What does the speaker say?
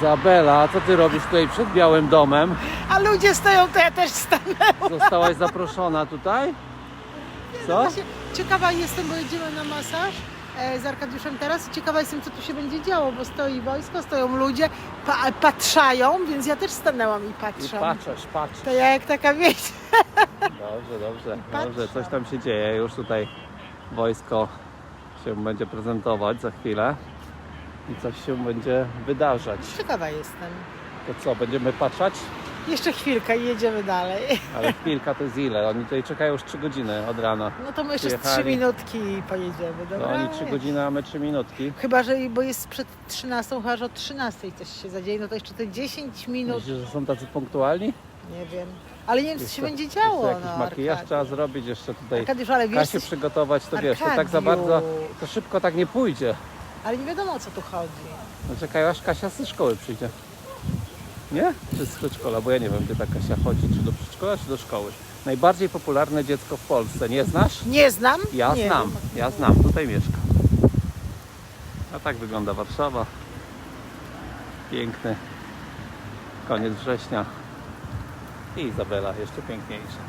Izabela, co ty robisz tutaj przed Białym Domem? A ludzie stoją, to ja też stanę. Zostałaś zaproszona tutaj? Co? Właśnie ciekawa jestem, bo jedziemy na masaż e, z Arkadiuszem teraz i ciekawa jestem, co tu się będzie działo, bo stoi wojsko, stoją ludzie, pa, patrzają, więc ja też stanęłam i I patrzę. patrzysz, patrzysz. To ja jak taka wieś. Dobrze, dobrze, dobrze. Coś tam się dzieje. Już tutaj wojsko się będzie prezentować za chwilę. I coś się będzie wydarzać. Ciekawa jestem. To co, będziemy patrzeć? Jeszcze chwilkę i jedziemy dalej. Ale chwilka to jest ile? Oni tutaj czekają już 3 godziny od rana. No to my jeszcze z trzy Przyjechali. minutki i pojedziemy, No dobra? oni 3 godziny, a my 3 minutki. Chyba, że bo jest przed 13, chyba że od 13 coś się zadzieje, no to jeszcze te 10 minut, Myślisz, że są tacy punktualni? nie wiem. Ale nie wiem, co się Jeszcze- będzie działo. Jeszcze jakiś no, makijaż Arkadiusz. trzeba zrobić, jeszcze tutaj Arkadiusz, ale wiesz, Kasię przygotować, to wiesz, to tak za Arkadiusz. bardzo, to szybko tak nie pójdzie. Ale nie wiadomo o co tu chodzi. No czekaj, aż Kasia ze szkoły przyjdzie. Nie? Czy z przedszkola? Bo ja nie wiem, gdzie ta Kasia chodzi. Czy do przedszkola, czy do szkoły? Najbardziej popularne dziecko w Polsce. Nie znasz? Nie znam? Ja nie znam. Wiem. Ja znam. Tutaj mieszkam. A tak wygląda Warszawa. Piękny. Koniec września. I Izabela jeszcze piękniejsza.